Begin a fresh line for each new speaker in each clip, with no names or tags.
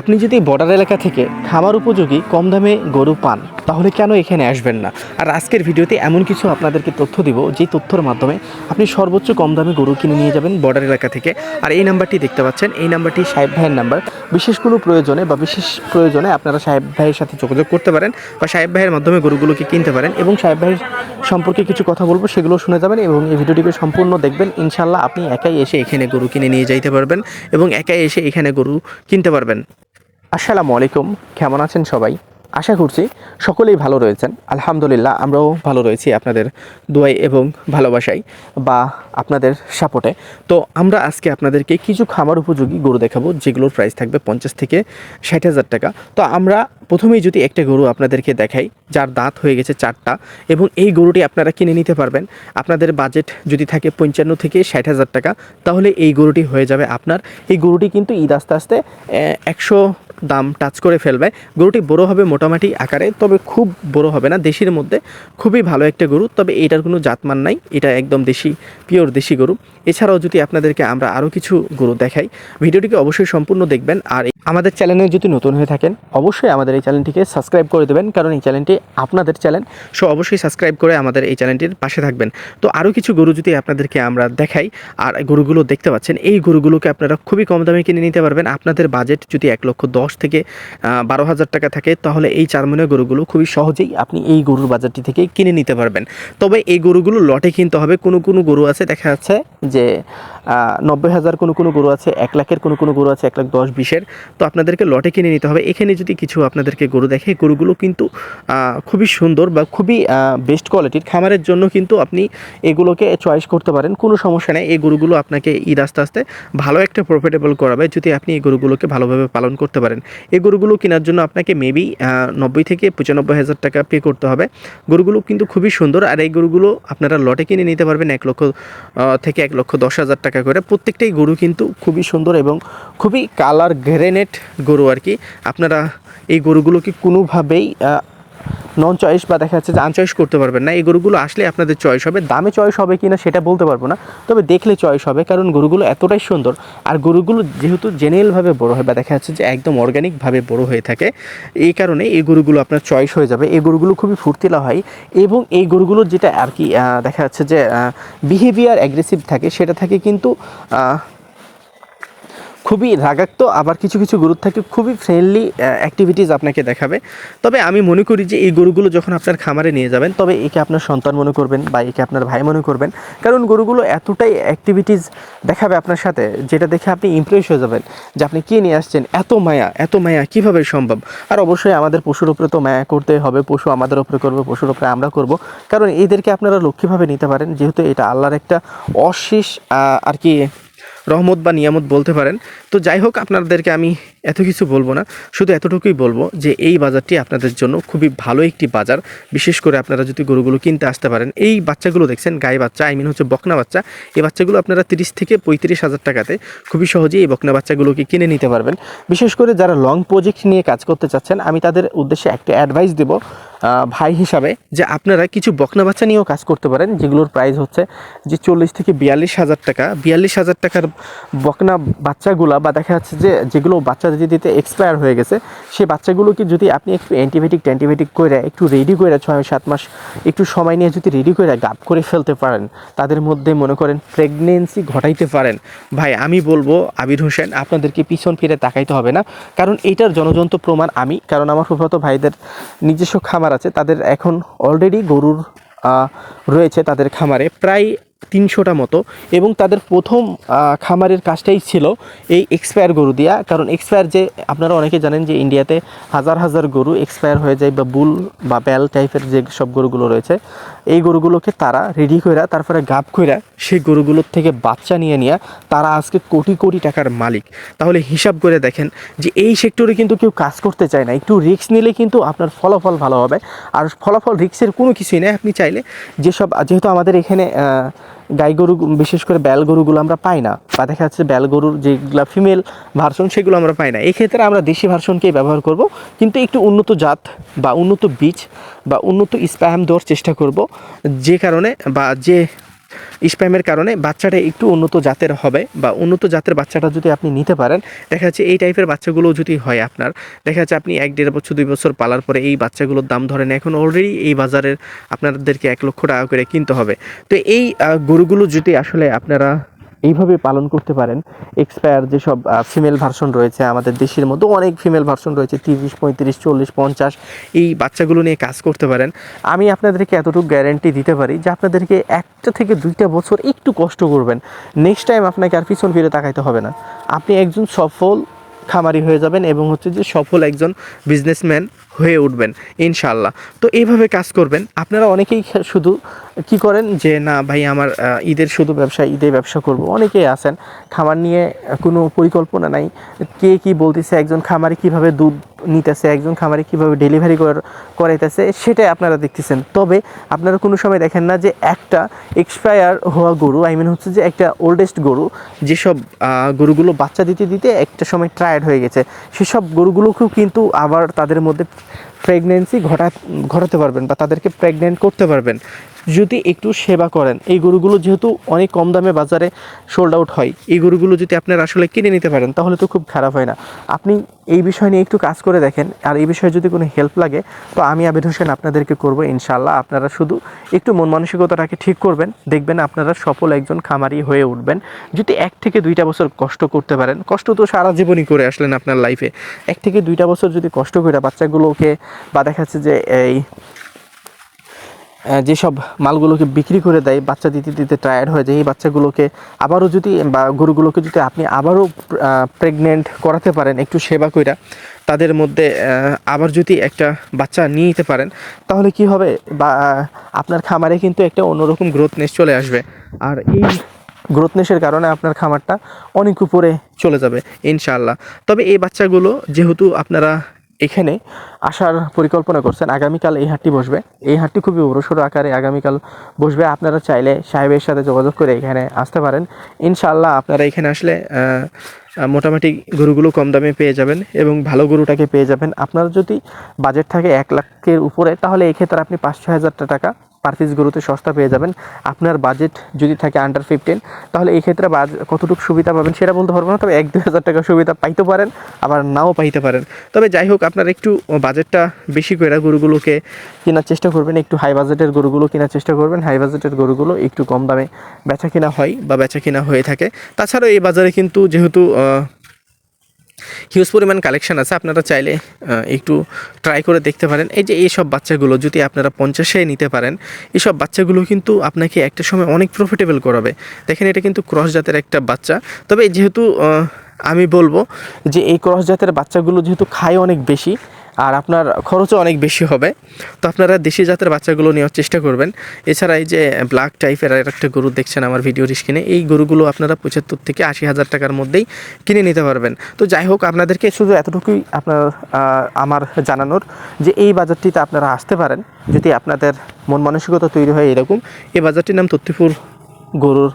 আপনি যদি বর্ডার এলাকা থেকে খামার উপযোগী কম দামে গরু পান, তাহলে কেন এখানে আসবেন না? আর আজকের ভিডিওতে এমন কিছু আপনাদেরকে তথ্য দিব, যে তথ্যর মাধ্যমে আপনি সর্বোচ্চ কম দামে গরু কিনে নিয়ে যাবেন বর্ডার এলাকা থেকে। আর এই নাম্বারটি দেখতে পাচ্ছেন, এই নাম্বারটি সাহেব ভাইয়ের নাম্বার। বিশেষ কোনো প্রয়োজনে বা বিশেষ প্রয়োজনে আপনারা সাহেব ভাইয়ের সাথে যোগাযোগ করতে পারেন বা সাহেব ভাইয়ের মাধ্যমে গরুগুলোকে কিনতে পারেন এবং সাহেব ভাইয়ের সম্পর্কে কিছু কথা বলব সেগুলো শুনে যাবেন এবং এই ভিডিওটিকে সম্পূর্ণ দেখবেন। ইনশাল্লাহ আপনি একাই এসে এখানে গরু কিনে নিয়ে যাইতে পারবেন এবং একাই এসে এখানে গরু কিনতে পারবেন। আসসালামু আলাইকুম। কেমন আছেন সবাই? আশা করছি সকলেই ভালো রয়েছেন। আলহামদুলিল্লাহ, আমরাও ভালো রয়েছি আপনাদের দোয়াই এবং ভালোবাসাই বা আপনাদের সাপোর্টে। তো আমরা আজকে আপনাদেরকে কিছু খামার উপযোগী গরু দেখাবো, যেগুলোর প্রাইস থাকবে পঞ্চাশ থেকে ষাট হাজার টাকা। তো আমরা প্রথমেই যদি একটা গরু আপনাদেরকে দেখাই, যার দাঁত হয়ে গেছে চারটা, এবং এই গরুটি আপনারা কিনে নিতে পারবেন। আপনাদের বাজেট যদি থাকে পঞ্চান্ন থেকে ষাট হাজার টাকা, তাহলে এই গরুটি হয়ে যাবে আপনার। এই গরুটি কিন্তু ঈদ আস্তে আস্তে একশো দাম টাচ করে ফেলবে। গরুটি বড় হবে মোটামুটি আকারে, তবে খুব বড় হবে না, দেশির মধ্যে। খুবই ভালো একটা গরু, তবে এটার কোনো জাতমান নাই। এটা একদম দেশি পিওর দেশি গরু। এছাড়াও যদি আপনাদেরকে আমরা আরও কিছু গরু দেখাই, ভিডিওটিকে অবশ্যই সম্পূর্ণ দেখবেন। আর আমাদের চ্যানেলে যদি নতুন হয়ে থাকেন, অবশ্যই আমাদের এই চ্যানেলটিকে সাবস্ক্রাইব করে দেবেন, কারণ এই চ্যানেলটি আপনাদের চ্যানেল। সো অবশ্যই সাবস্ক্রাইব করে আমাদের এই চ্যানেলটির পাশে থাকবেন। তো আরও কিছু গরু যদি আপনাদেরকে আমরা দেখাই, আর গরুগুলো দেখতে পাচ্ছেন, এই গরুগুলোকে আপনারা খুবই কম দামে কিনে নিতে পারবেন। আপনাদের বাজেট যদি এক লক্ষ দশ থেকে বারো হাজার টাকা থাকে, তাহলে এই চারমনের গরুগুলো খুবই সহজেই আপনি এই গরুর বাজারটি থেকে কিনে নিতে পারবেন। তবে এই গরুগুলো লটে কিনতে হবে। কোনো কোনো গরু আছে, দেখা যাচ্ছে যে নব্বই হাজার কোনো কোনো গরু আছে, এক লাখের কোনো কোনো গরু আছে, এক লাখ দশ বিশের। তো আপনাদেরকে লটে কিনে নিতে হবে। এখানে যদি কিছু আপনাদেরকে গরু দেখে গরুগুলো কিন্তু খুবই সুন্দর বা খুবই বেস্ট কোয়ালিটির খামারের জন্য কিন্তু আপনি এগুলোকে চয়েস করতে পারেন। কোনো সমস্যা নেই। এই গরুগুলো আপনাকে ঈদ আস্তে আস্তে ভালো একটা প্রফিটেবল করাবে যদি আপনি এই গরুগুলোকে ভালোভাবে পালন করতে পারেন। এই গরুগুলো কেনার জন্য আপনাকে মেবি নব্বই থেকে পঁচানব্বই হাজার টাকা পে করতে হবে। গরুগুলো কিন্তু খুবই সুন্দর। আর এই গরুগুলো আপনারা লটে কিনে নিতে পারবেন এক লক্ষ থেকে এক লক্ষ দশ হাজার টাকা করে, প্রত্যেকটাই গরু কিন্তু খুবই সুন্দর এবং খুবই কালার গ্রেনেট গরু আর কি। আপনারা এই গরুগুলোকে কোনোভাবেই নন চয়েস বা দেখা যাচ্ছে যে আনচয়েস করতে পারবেন না, এই গরুগুলো আসলে আপনাদের চয়েস হবে। দামে চয়েস হবে কি না সেটা বলতে পারব না, তবে দেখলে চয়েস হবে, কারণ গরুগুলো এতটাই সুন্দর। আর গরুগুলো যেহেতু জেনারেলভাবে বড় হয় বা দেখা যাচ্ছে যে একদম অর্গানিকভাবে বড় হয়ে থাকে, এই কারণে এই গরুগুলো আপনার চয়েস হয়ে যাবে। এই গরুগুলো খুবই ফুর্তিলা হয় এবং এই গরুগুলোর যেটা আর কি দেখা যাচ্ছে যে বিহেভিয়ার অ্যাগ্রেসিভ থাকে, সেটা থাকে কিন্তু খুবই রাগাক্ত, আবার কিছু কিছু গরু থাকে খুবই ফ্রেন্ডলি অ্যাক্টিভিটিস আপনাকে দেখাবে। তবে আমি মনে করি যে এই গরুগুলো যখন আপনার খামারে নিয়ে যাবেন, তবে একে আপনার সন্তান মনে করবেন বা একে আপনার ভাই মনে করবেন। কারণ গরুগুলো এতটাই অ্যাক্টিভিটিস দেখাবে আপনার সাথে, যেটা দেখে আপনি ইমপ্রেস হয়ে যাবেন যে আপনি কী নিয়ে আসছেন, এত মায়া এত মায়া, কীভাবে সম্ভব? আর অবশ্যই আমাদের পশুর উপরে তো মায়া করতে হবে, পশু আমাদের উপরে করবে, পশুর উপরে আমরা করব। কারণ এদেরকে আপনারা লক্ষ্মীভাবে নিতে পারেন, যেহেতু এটা আল্লাহর একটা অশেষ আর কি রহমত বা নিয়ামত বলতে পারেন। তো যাই হোক, আপনাদেরকে আমি এত কিছু বলব না, শুধু এতটুকুই বলব যে এই বাজারটি আপনাদের জন্য খুবই ভালো একটি বাজার। বিশেষ করে আপনারা যদি গরুগুলো কিনতে আসতে পারেন, এই বাচ্চাগুলো দেখছেন, গায়ে বাচ্চা আই মিন হচ্ছে বকনা বাচ্চা, এই বাচ্চাগুলো আপনারা তিরিশ থেকে পঁয়ত্রিশ হাজার টাকাতে খুবই সহজেই এই বকনা বাচ্চাগুলোকে কিনে নিতে পারবেন। বিশেষ করে যারা লং প্রজেক্ট নিয়ে কাজ করতে চাচ্ছেন, আমি তাদের উদ্দেশ্যে একটা অ্যাডভাইস দেবো ভাই হিসাবে যে আপনারা কিছু বকনা বাচ্চা নিয়েও কাজ করতে পারেন, যেগুলোর প্রাইস হচ্ছে যে চল্লিশ থেকে বিয়াল্লিশ হাজার টাকা। বিয়াল্লিশ হাজার টাকার বকনা বাচ্চাগুলা বা দেখা যাচ্ছে যে যেগুলো বাচ্চা দিতে এক্সপায়ার হয়ে গেছে, সেই বাচ্চাগুলোকে যদি আপনি একটু অ্যান্টিবায়োটিক ট্যান্টিবায়োটিক করে একটু রেডি করে ছয়, সাত মাস একটু সময় নিয়ে যদি রেডি করে গাপ করে ফেলতে পারেন, তাদের মধ্যে মনে করেন প্রেগনেন্সি ঘটাইতে পারেন। ভাই, আমি বলব আবির হোসেন, আপনাদেরকে পিছন ফিরে তাকাইতে হবে না। কারণ এইটার জনজন্ত প্রমাণ আমি, কারণ আমার ফুফাতো ভাইদের নিজস্ব খামার আছে, তাদের এখন অলরেডি গরুর রয়েছে তাদের খামারে, প্রায় তিনশোটা মতো। এবং তাদের প্রথম খামারের কাজটাই ছিল এই এক্সপায়ার গরু দিয়া। কারণ এক্সপায়ার যে, আপনারা অনেকে জানেন যে ইন্ডিয়াতে হাজার হাজার গরু এক্সপায়ার হয়ে যায় বা বুল বা ব্যাল টাইপের যে সব গরুগুলো রয়েছে। এই গরুগুলোকে তারা রেডি কইরা, তারপরে গাপ কইরা সেই গরুগুলোর থেকে বাচ্চা নিয়ে নিয়ে তারা আজকে কোটি কোটি টাকার মালিক। তাহলে হিসাব করে দেখেন যে এই সেক্টরে কিন্তু কেউ কাজ করতে চায় না। একটু রিস্ক নিলে কিন্তু আপনার ফলাফল ভালো হবে। আর ফলাফল রিক্সের কোনো কিছুই নেই। আপনি চাইলে যেসব, যেহেতু আমাদের এখানে গাই গরু, বিশেষ করে ব্যাল গরুগুলো আমরা পাই না। বা দেখা যাচ্ছে ব্যাল গরুর যেগুলো ফিমেল ভার্সন সেগুলো আমরা পাই না। এক্ষেত্রে আমরা দেশি ভার্সনকেই ব্যবহার করব, কিন্তু একটু উন্নত জাত বা উন্নত বীজ বা উন্নত স্প্যাম দেওয়ার চেষ্টা করব, যে কারণে বা যে স্প্যামের কারণে বাচ্চাটা একটু উন্নত জাতের হবে বা উন্নত জাতের বাচ্চাটা যদি আপনি নিতে পারেন, দেখা যাচ্ছে এই টাইপের বাচ্চাগুলো যদি হয় আপনার, দেখা যাচ্ছে আপনি এক দেড় বছর, দুই বছর পালার পরে এই বাচ্চাগুলোর দাম ধরেন এখন অলরেডি এই বাজারের আপনাদেরকে এক লক্ষ টাকা করে কিনতে হবে। তো এই গরুগুলো যদি আসলে আপনারা এইভাবে পালন করতে পারেন। এক্সপায়ার যেসব ফিমেল ভার্সন রয়েছে আমাদের দেশের মধ্যে, অনেক ফিমেল ভার্সন রয়েছে, তিরিশ, পঁয়ত্রিশ, চল্লিশ, পঞ্চাশ, এই বাচ্চাগুলো নিয়ে কাজ করতে পারেন। আমি আপনাদেরকে এতটুকু গ্যারেন্টি দিতে পারি যে আপনাদেরকে একটা থেকে দুইটা বছর একটু কষ্ট করবেন। নেক্সট টাইম আপনাকে আর পিছন ফিরে তাকাইতে হবে না। আপনি একজন সফল খামারি হয়ে যাবেন এবং হচ্ছে যে সফল একজন বিজনেসম্যান হয়ে উঠবেন ইনশাল্লাহ তো এইভাবে কাজ করবেন। আপনারা অনেকেই শুধু কি করেন যে, না ভাই, আমার ঈদের শুধু ব্যবসা, ঈদে ব্যবসা করব। অনেকেই আছেন, খামার নিয়ে কোনো পরিকল্পনা নাই। কে কি বলতেছে, একজন খামারে কীভাবে দুধ নিতেছে, একজন খামারে কীভাবে ডেলিভারি করাইতেছে, সেটাই আপনারা দেখতেছেন। তবে আপনারা কোনো সময় দেখেন না যে, একটা এক্সপায়ার হওয়া গরু আই মিন হচ্ছে যে, একটা ওল্ডেস্ট গরু, যেসব গরুগুলো বাচ্চা দিতে দিতে একটা সময় ট্রায়ার্ড হয়ে গেছে। সেসব গরুগুলোকেও কিন্তু আবার তাদের মধ্যে প্রেগনেন্সি ঘটা ঘটাতে পারবেন বা তাদেরকে প্রেগনেন্ট করতে পারবেন। যদি একটু সেবা করেন, এই গরুগুলো যেহেতু অনেক কম দামে বাজারে সোল্ড আউট হয়, এই গরুগুলো যদি আপনারা আসলে কিনে নিতে পারেন, তাহলে তো খুব খারাপ হয় না। আপনি এই বিষয় নিয়ে একটু কাজ করে দেখেন, আর এই বিষয়ে যদি কোনো হেল্প লাগে, তো আমি আবিদ হোসেন আপনাদেরকে করব ইনশাল্লাহ আপনারা শুধু একটু মন মানসিকতাটাকে ঠিক করবেন, দেখবেন আপনারা সফল একজন খামারি হয়ে উঠবেন, যদি এক থেকে দুইটা বছর কষ্ট করতে পারেন, কষ্ট তো সারা জীবনই করে আসলেন আপনার লাইফে এক থেকে দুইটা বছর যদি কষ্ট করে বাচ্চাগুলোকে, বা দেখাচ্ছে যে এই যেসব মালগুলোকে বিক্রি করে দেয়, বাচ্চা দিতে দিতে টায়ার্ড হয়ে যায়, এই বাচ্চাগুলোকে আবারও যদি, বা গরুগুলোকে যদি আপনি আবারও প্রেগনেন্ট করাতে পারেন, একটু সেবা কইরা তাদের মধ্যে আবার যদি একটা বাচ্চা নিয়ে নিতে পারেন, তাহলে কি হবে? বা আপনার খামারে কিন্তু একটা অন্যরকম গ্রোথনেস চলে আসবে। আর এই গ্রোথনেসের কারণে আপনার খামারটা অনেক উপরে চলে যাবে, ইনশাআল্লাহ। তবে এই বাচ্চাগুলো যেহেতু আপনারা এখানে আসার পরিকল্পনা করছেন। আগামীকাল এই হাটটি বসবে। এই হাটটি খুবই বড়সড় আকারে আগামীকাল বসবে। আপনারা চাইলে সাহেবের সাথে যোগাযোগ করে এখানে আসতে পারেন। ইনশাল্লাহ আপনারা এখানে আসলে মোটামুটি গরুগুলো কম দামে পেয়ে যাবেন এবং ভালো গরুটাকে পেয়ে যাবেন। আপনার যদি বাজেট থাকে এক লাখের উপরে, তাহলে এই ক্ষেত্রে আপনি পাঁচ ছ হাজার টাকা পার পিস গরুতে সস্তা পেয়ে যাবেন। আপনার বাজেট যদি থাকে আন্ডার ফিফটিন তাহলে এই ক্ষেত্রে কতটুকু সুবিধা পাবেন সেটা বলতে পারব না, তবে এক দুই হাজার টাকা সুবিধা পাইতে পারেন, আবার নাও পাইতে পারেন। তবে যাই হোক, আপনার একটু বাজেটটা বেশি করে গরুগুলোকে কেনার চেষ্টা করবেন, একটু হাই বাজেটের গরুগুলো কেনার চেষ্টা করবেন। হাই বাজেটের গরুগুলো একটু কম দামে বেচা কিনা হয় বা বেচা কিনা হয়ে থাকে। তাছাড়াও এই বাজারে কিন্তু যেহেতু হিউজ পরিমাণ কালেকশান আছে, আপনারা চাইলে একটু ট্রাই করে দেখতে পারেন। এই যে এইসব বাচ্চাগুলো, যদি আপনারা পঞ্চাশে নিতে পারেন, এইসব বাচ্চাগুলো কিন্তু আপনাকে একটা সময় অনেক প্রফিটেবল করাবে। দেখেন, এটা কিন্তু ক্রস জাতের একটা বাচ্চা। তবে যেহেতু আমি বলব যে এই ক্রস জাতের বাচ্চাগুলো যেহেতু খায় অনেক বেশি আর আপনার খরচও অনেক বেশি হবে। তো আপনারা দেশি জাতের বাচ্চাগুলো নেওয়ার চেষ্টা করবেন। এছাড়া এই যে ব্ল্যাক টাইপের আর একটা গরু দেখছেন আমার ভিডিওর স্ক্রিনে এই গরুগুলো আপনারা পঁচাত্তর থেকে আশি হাজার টাকার মধ্যেই কিনে নিতে পারবেন। তো যাই হোক, আপনাদেরকে শুধু এতটুকুই আপনার আমার জানানোর যে এই বাজারটিতে আপনারা আসতে পারেন, যদি আপনাদের মন মানসিকতা তৈরি হয় এরকম, এই বাজারটির নাম তত্তিপুর গরুর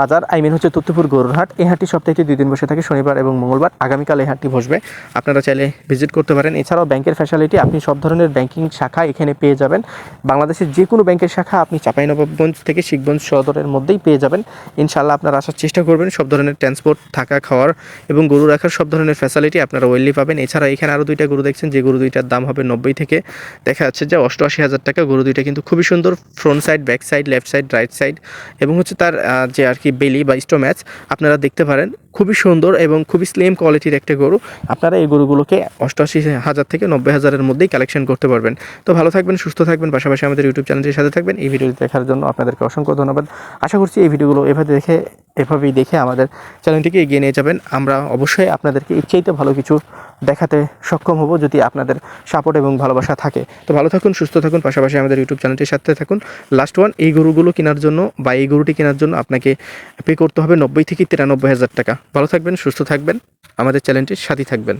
বাজার আই মিন হচ্ছে তত্ত্বপুর গরুর এই হাটটি সপ্তাহে দুই দিন বসে থাকে, শনিবার এবং মঙ্গলবার। আগামীকাল এই হাটটি বসবে। আপনারা চাইলে ভিজিট করতে পারেন। এছাড়াও ব্যাংকের ফ্যাসিলিটি আপনি সব ধরনের ব্যাংকিং শাখা এখানে পেয়ে যাবেন। বাংলাদেশের যে কোনো ব্যাংকের শাখা আপনি চাঁপাইনবাবগঞ্জ থেকে শিখগঞ্জ সদরের মধ্যেই পেয়ে যাবেন। ইনশাল্লাহ আপনারা আসার চেষ্টা করবেন। সব ধরনের ট্রান্সপোর্ট থাকা, খাওয়ার এবং গরু রাখার সব ধরনের ফ্যাসিলিটি আপনারা ওয়েললি পাবেন। এছাড়া এখানে আরও দুইটা গরু দেখছেন, যে গরু দুইটার দাম হবে নব্বই থেকে দেখা যাচ্ছে যে অষ্টআশি হাজার টাকা। গরু দুইটা কিন্তু খুবই সুন্দর front side back side left side right side এবং হচ্ছে তার যে আর কি বেলি বা স্টোম্যাচ আপনারা দেখতে পারেন। খুবই সুন্দর এবং খুবই স্লিম কোয়ালিটির একটা গরু। আপনারা এই গরুগুলোকে অষ্টআশি হাজার থেকে নব্বই হাজারের মধ্যেই কালেকশন করতে পারবেন। তো ভালো থাকবেন, সুস্থ থাকবেন, পাশাপাশি আমাদের ইউটিউব চ্যানেলটির সাথে থাকবেন। এই ভিডিওটি দেখার জন্য আপনাদেরকে অসংখ্য ধন্যবাদ। আশা করছি এই ভিডিওগুলো এভাবে দেখে, এভাবেই দেখে আমাদের চ্যানেলটিকে এগিয়ে নিয়ে যাবেন। আমরা অবশ্যই আপনাদেরকে চাইতে ভালো কিছু দেখাতে সক্ষম হব যদি আপনাদের সাপোর্ট এবং ভালোবাসা থাকে। তো ভালো থাকুন, সুস্থ থাকুন, পাশাপাশি আমাদের ইউটিউব চ্যানেলটির সাথে থাকুন। লাস্ট ওয়ান এই গরুগুলো কেনার জন্য বা এই গরুটি কেনার জন্য আপনাকে পে করতে হবে নব্বই থেকে তিরানব্বই হাজার টাকা। ভালো থাকবেন, সুস্থ থাকবেন, আমাদের চ্যানেলটির সাথে থাকবেন।